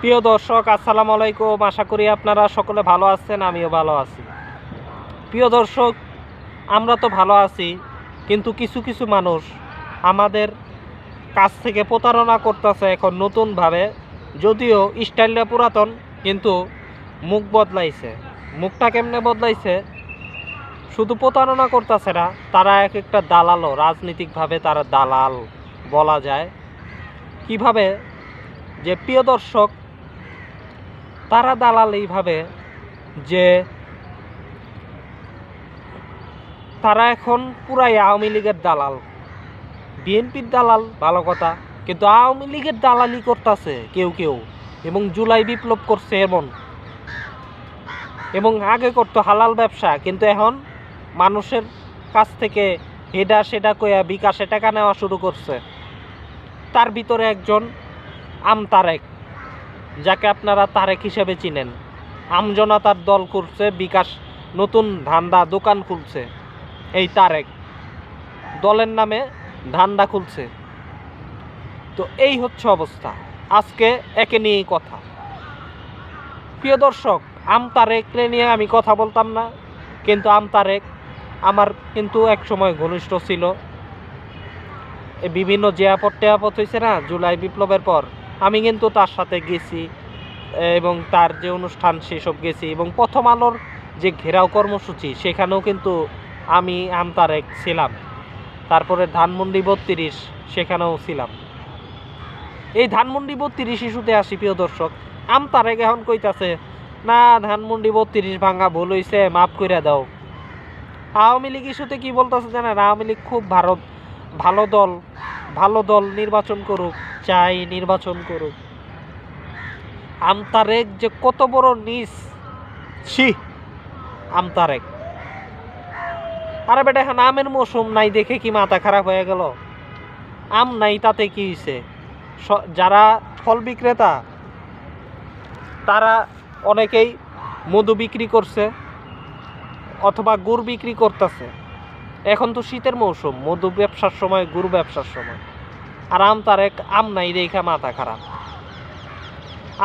প্রিয় দর্শক, আসসালামু আলাইকুম। আশা করি আপনারা সকলে ভালো আছেন, আমিও ভালো আছি। প্রিয় দর্শক, আমরা তো ভালো আছি, কিন্তু কিছু কিছু মানুষ আমাদের কাছ থেকে প্রতারণা করতেছে এখন নতুনভাবে। যদিও স্টাইলটা পুরাতন, কিন্তু মুখ বদলাইছে। মুখটা কেমনে বদলাইছে? শুধু প্রতারণা করতেছে না, তারা এক একটা দালালও, রাজনৈতিকভাবে তারা দালাল বলা যায়। কীভাবে? যে প্রিয় দর্শক তারা দালাল এইভাবে যে তারা এখন পুরাই আওয়ামী লীগের দালাল। বিএনপির দালাল, ভালো কথা। কিন্তু আওয়ামী লীগের দালালি করতেছে কেউ কেউ। এবং জুলাই বিপ্লব করছে এমন। এবং আগে করতো হালাল ব্যবসা, কিন্তু এখন মানুষের কাছ থেকে হেডা সেটা কয়া বিকাশে টাকা নেওয়া শুরু করছে। তার ভিতরে একজন আম তারেক যাকে আপনারা তারেক হিসেবে চিনেন। আমজনতার দল করছে বিকাশ নতুন ধান্দা দোকান খুলছে। এই তারেক দলের নামে ধান্দা খুলছে। তো এই হচ্ছে অবস্থা। আজকে একে নিয়েই কথা। প্রিয় দর্শক, আম তারেকরে নিয়ে আমি কথা বলতাম না, কিন্তু আম তারেক আমার কিন্তু এক সময় ঘনিষ্ঠ ছিল। বিভিন্ন জিয়াপট টেয়াপট হয়েছে না, জুলাই বিপ্লবের পর। আমি কিন্তু তার সাথে গেছি, এবং তার যে অনুষ্ঠান সেসব গেছি, এবং প্রথম আলোর যে ঘেরাও কর্মসূচি, সেখানেও কিন্তু আমি আমতারেক ছিলাম। তারপরে ধানমন্ডি বত্রিশ, সেখানেও ছিলাম। এই ধানমন্ডি বত্রিশ ইস্যুতে আসি, প্রিয় দর্শক। আমতারেক এখন কইতাছে, না, ধানমন্ডি বত্রিশ ভাঙা ভুল হইছে, মাফ করে দাও। আওয়ামী লীগ ইস্যুতে কি বলতেছে জানেন? আওয়ামী লীগ খুব ভারত, ভালো দল ভালো দল নির্বাচন করুক। চাই নির্বাচন করুক। আমতারেক যে কত বড় নিস, ছি, আমতারেক। আরে বেটা, এখন আমের মৌসুম নাই, দেখে কি মাথা খারাপ হয়ে গেল? আম নাই, তাতে কি হয়েছে যারা ফল বিক্রেতা, তারা অনেকেই মধু বিক্রি করছে অথবা গুড় বিক্রি করতেছে। এখন তো শীতের মৌসুম, মধু ব্যবসার সময়, গুড় ব্যবসার সময়। আর আম তার এক আম নাই দেখা মাথা খারাপ।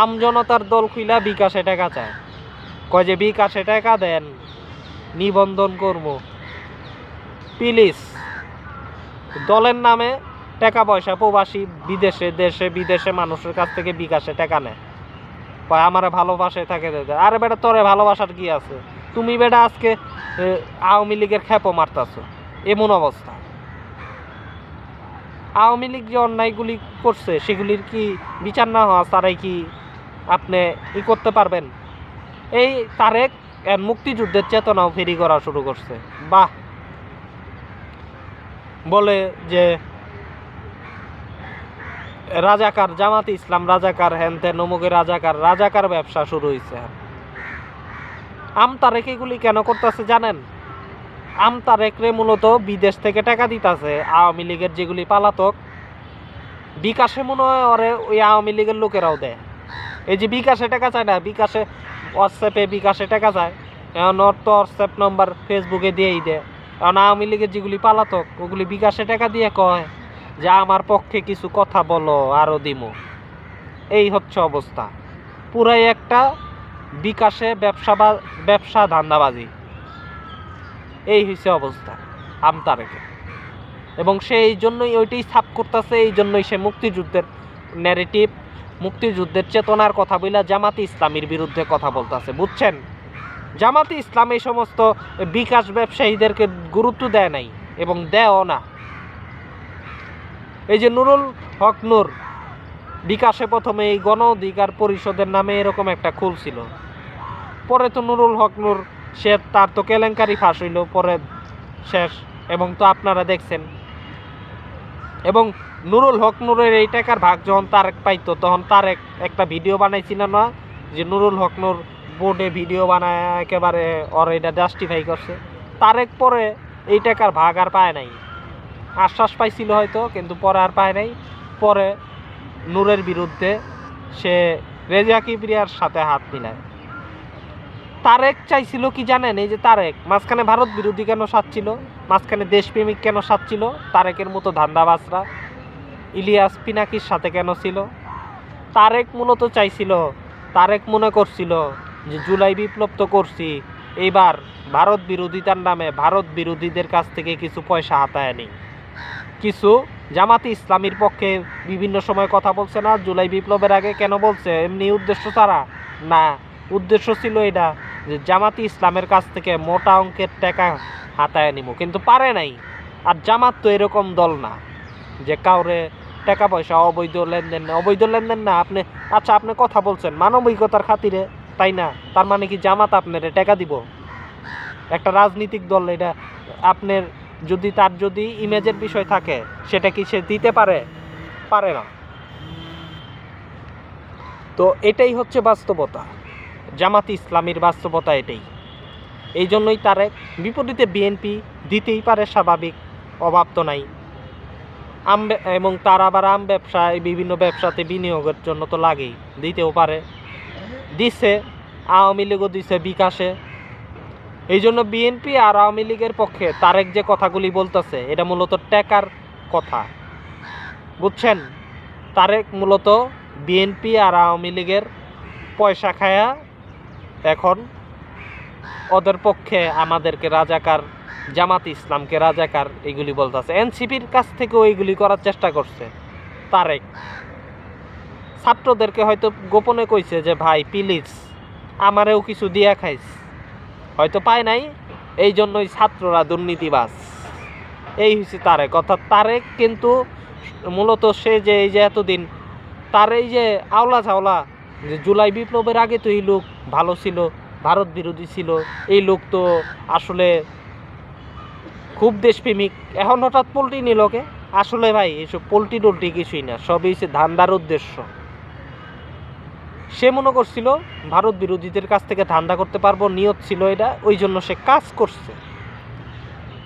আম জনতার দল খুইলা বিকাশে টাকা চায়। কয় যে বিকাশে টাকা দেন, নিবন্ধন করব। প্লিজ, দলের নামে টাকা পয়সা প্রবাসী বিদেশে, দেশে বিদেশে মানুষের কাছ থেকে বিকাশে টাকা নেয়। কয়, আমার ভালোবাসে থাকে। আরে বেটা, তোরে ভালোবাসার কি আছে? তুমি বেটা আজকে আওয়ামী লীগের খেপো মারতাছো। এমন অবস্থা। আওয়ামী লীগ যে অন্যায়গুলি করছে, সেগুলির কি বিচার না হওয়া তারাই কি আপনি ই করতে পারবেন? এই তারেক মুক্তিযুদ্ধের চেতনাও ফেরি করা শুরু করছে। বাহ! বলে যে রাজাকার জামাতে ইসলাম, রাজাকার হ্যান ত্যান অমুকে রাজাকার রাজাকার ব্যবসা শুরু হয়েছে আম তারেক এগুলি কেন করতেছে জানেন? আম তারেকরে মূলত বিদেশ থেকে টাকা দিতেছে, আওয়ামী লীগের যেগুলি পালাতক, বিকাশে মনে হয় ওরে ওই আওয়ামী লীগের লোকেরাও দেয়। এই যে বিকাশে টাকা চায় না, বিকাশে হোয়াটসঅ্যাপে বিকাশে টাকা চায়, এখন ওর তো হোয়াটসঅ্যাপ নম্বর ফেসবুকে দিয়েই দেয়। কারণ আওয়ামী লীগের যেগুলি পালাতক, ওগুলি বিকাশে টাকা দিয়ে কয় যে, আমার পক্ষে কিছু কথা বলো আরও দিমো। এই হচ্ছে অবস্থা। পুরাই একটা বিকাশে ব্যবসা বা, ব্যবসা ধান্দাবাজি। এই হয়েছে অবস্থা, আমতারেকে। এবং সে এই জন্যই ওইটাই ছাপ করতেছে, এই জন্যই সে মুক্তিযুদ্ধের ন্যারেটিভ মুক্তিযুদ্ধের চেতনার কথা বইলা জামাতি ইসলামের বিরুদ্ধে কথা বলতেছে, বুঝছেন? জামাতি ইসলাম এই সমস্ত বিকাশ ব্যবসায়ীদেরকে গুরুত্ব দেয় নাই এবং দেয়ও না। এই যে নুরুল হক নূর, বিকাশে প্রথমে এই গণ অধিকার পরিষদের নামে এরকম একটা খুলছিল পরে তো নুরুল হক নূর সে তার তো কেলেঙ্কারি ফাঁস হইল পরে শেষ, এবং তো আপনারা দেখছেন। এবং নুরুল হক নূরের এই টাকার ভাগ যখন তারেক পাইতো, তখন তারেক একটা ভিডিও বানাইছিল না, যে নুরুল হক নূর বোর্ডে ভিডিও বানায়, একেবারে ওর এটা জাস্টিফাই করছে। তারেক পরে এই টাকার ভাগ আর পায় নাই। আশ্বাস পাইছিল হয়তো, কিন্তু পরে আর পায় নাই। পরে নূরের বিরুদ্ধে সে রেজা কিবরিয়ার সাথে হাত মিলায়। তারেক চাইছিল কি জানেন? এই যে তারেক, মাঝখানে ভারত বিরোধী কেন সাজছিল? মাঝখানে দেশপ্রেমিক কেন সাজছিল? তারেকের মতো ধান্দাবাজরা, ইলিয়াস পিনাকির সাথে কেন ছিল? তারেক মূলত চাইছিল, তারেক মনে করছিল যে জুলাই বিপ্লব তো করছি, এইবার ভারত বিরোধিতার নামে ভারত বিরোধীদের কাছ থেকে কিছু পয়সা হাতায় নেই কিছু জামাতি ইসলামীর পক্ষে বিভিন্ন সময় কথা বলছে না, জুলাই বিপ্লবের আগে কেন বলছে? এমনি উদ্দেশ্য ছাড়া? না, উদ্দেশ্য ছিল এটা যে জামাতি ইসলামের কাছ থেকে মোটা অঙ্কের টাকা হাতায় নিব কিন্তু পারে নাই। আর জামাত তো এরকম দল না যে কাউরে টাকা পয়সা, অবৈধ লেনদেন অবৈধ লেনদেন না, আপনি আচ্ছা আপনি কথা বলছেন মানবিকতার খাতিরে, তাই না? তার মানে কি জামাত আপনারে টাকা দিব? একটা রাজনৈতিক দল, এটা আপনার যদি তার যদি ইমেজের বিষয় থাকে, সেটা কি সে দিতে পারে? পারে না। তো এটাই হচ্ছে বাস্তবতা। জামাত ইসলামীর বাস্তবতা এটাই। এই জন্যই তারে বিপরীতে বিএনপি দিতেই পারে স্বাভাবিক, অভাব তো নাই। আম এবং তার আবার আম ব্যবসায় বিভিন্ন ব্যবসাতে বিনিয়োগের জন্য তো লাগেই, দিতেও পারে। দিছে, আওয়ামী লীগও দিছে বিকাশে। এই জন্য বিএনপি আর আওয়ামী লীগের পক্ষে তারেক যে কথাগুলি বলতেছে, এটা মূলত টেকার কথা। বুঝছেন? তারেক মূলত বিএনপি আর আওয়ামী লীগের পয়সা খায়া এখন ওদের পক্ষে আমাদেরকে রাজাকার, জামাত ইসলামকে রাজাকার এগুলি বলতেছে। এনসিপির কাছ থেকেও এইগুলি করার চেষ্টা করছে তারেক। ছাত্রদেরকে হয়তো গোপনে কইছে যে, ভাই প্লিজ আমারেও কিছু দিয়া খাইস। হয়তো পায় নাই এই জন্যই ছাত্ররা দুর্নীতিবাজ। এই হচ্ছে তারেক। অর্থাৎ তারেক কিন্তু মূলত সে যে, এই যে এতদিন, তার এই যে আওলা ঝাওলা যে জুলাই বিপ্লবের আগে তো এই লোক ভালো ছিল, ভারত বিরোধী ছিল। এই লোক তো আসলে খুব দেশপ্রেমিক। এখন হঠাৎ পোল্ট্রি নিলকে আসলে ভাই এসব পোল্ট্রি টোল্ট্রি কিছুই না, সবই হচ্ছে ধান্দার উদ্দেশ্য। সে মনে করছিল, ভারত বিরোধীদের কাছ থেকে ধান্দা করতে পারব, নিয়ত ছিল এটা, ওই জন্য সে কাজ করছে।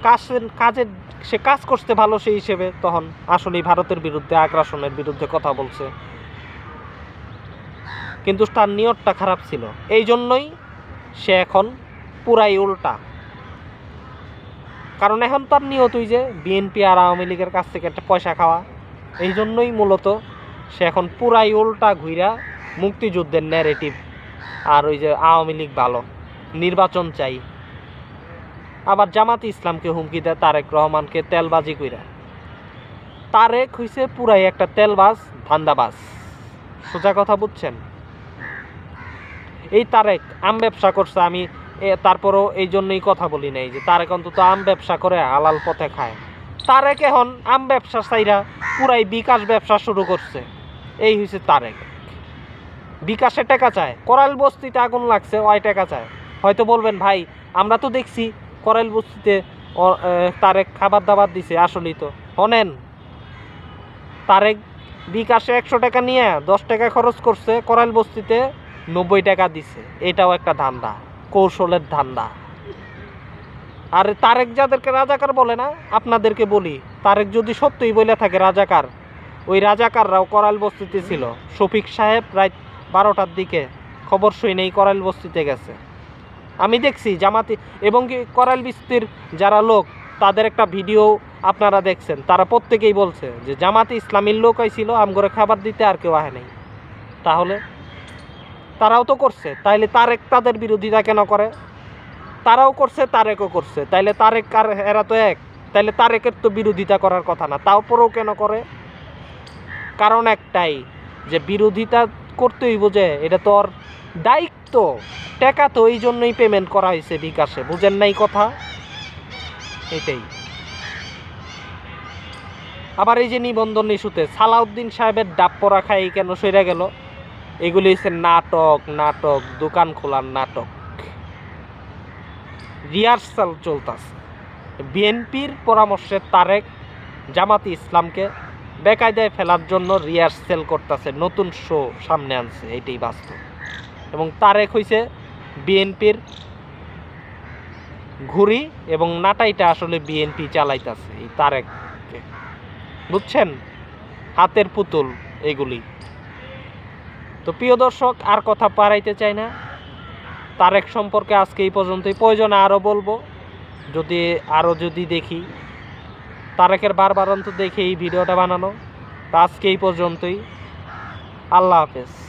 কাজের কাজের, সে কাজ করতে ভালো সেই হিসেবে, তখন আসলেই ভারতের বিরুদ্ধে আগ্রাসনের বিরুদ্ধে কথা বলছে। কিন্তু তার নিয়তটা খারাপ ছিল। এই জন্যই সে এখন পুরাই উল্টা। কারণ এখন তার নিয়তই যে বিএনপি আর আওয়ামী লীগের কাছ থেকে একটা পয়সা খাওয়া। এই জন্যই মূলত সে এখন পুরাই উল্টা ঘুইরা মুক্তিযুদ্ধের ন্যারেটিভ আর ওই যে আওয়ামী লীগ ভালো, নির্বাচন চাই। আবার জামাত ইসলামকে হুমকি দেয় তারেক রহমানকে তেলবাজি কইরা। তারেক হইছে পুরাই একটা তেলবাজ, ধান্দাবাজ। সোজা কথা বুঝছেন? এই তারেক আম ব্যবসা করছে, আমি তারপরও এই জন্যই কথা বলি নাই যে তারেক অন্তত আম ব্যবসা করে হালাল পথে খায়। তারেক এখন আম ব্যবসা চাইরা পুরাই বিকাশ ব্যবসা শুরু করছে। এই হয়েছে তারেক। বিকাশে টাকা চায়, করাল বস্তিতে আগুন লাগছে, ওই টাকা চায়। হয়তো বলবেন, ভাই, আমরা তো দেখছি করাইল বস্তিতে তারেক খাবার দাবার দিছে, আসলেই তো। অনেন তারেক বিকাশে একশো টাকা নিয়ে দশ টাকা খরচ করছে করাইল বস্তিতে নব্বই টাকা দিছে। এটাও একটা ধান্দা, কৌশলের ধান্দা। আর তারেক যাদেরকে রাজাকার বলে না, আপনাদেরকে বলি, তারেক যদি সত্যই বলে থাকে রাজাকার, ওই রাজাকাররাও করাল বস্তিতে ছিল। শফিক সাহেব রাত বারোটার দিকে খবর শুই নেই করাইল বস্তিতে গেছে। আমি দেখছি জামাতি, এবং কি করাইল বস্তির যারা লোক, তাদের একটা ভিডিও আপনারা দেখছেন। তারা প্রত্যেকেই বলছে যে, জামাতি ইসলামীর লোক ছিল আমগরে খাবার দিতে আর কেউ আহে নাই। তাহলে তারাও তো করছে। তাইলে তারেক তাদের বিরোধিতা কেন করে? তারাও করছে, তারেকও করছে। তাইলে তারেক আর এরা তো এক। তাইলে তারেকের তো বিরোধিতা করার কথা না। তারপরেও কেন করে? কারণ একটাই, যে বিরোধিতা করতেই বোঝে এটা তো ওর দায়িত্ব। টাকা তো এই জন্যই পেমেন্ট করা হয়েছে বিকাশে। বুঝেন নাই কথা? এটাই। আবার এই যে নিবন্ধন ইস্যুতে সালাউদ্দিন সাহেবের ডাব পরা খাই কেন সরে গেল? এগুলি হচ্ছে নাটক নাটক, দোকান খোলার নাটক। রিহার্সাল চলতেছে। বিএনপির পরামর্শে তারেক জামাতি ইসলামকে বেকায়দায় ফেলার জন্য রিহার্সেল করতেছে, নতুন শো সামনে আনছে এটাই বাস্তব। এবং তারেক হইছে বিএনপির ঘুরি এবং নাটাইটা আসলে বিএনপি চালাইতাছে এই তারেককে। বুঝছেন? হাতের পুতুল এগুলি। তো প্রিয় দর্শক, আর কথা পারাইতে চাই না। তারেক সম্পর্কে আজকে এই পর্যন্তই। প্রয়োজন আরও বলব, যদি আরও যদি দেখি। তারেকের বারবার অন্ত দেখে এই ভিডিওটা বানানো। তো আজকে এই পর্যন্তই। আল্লাহ হাফেজ।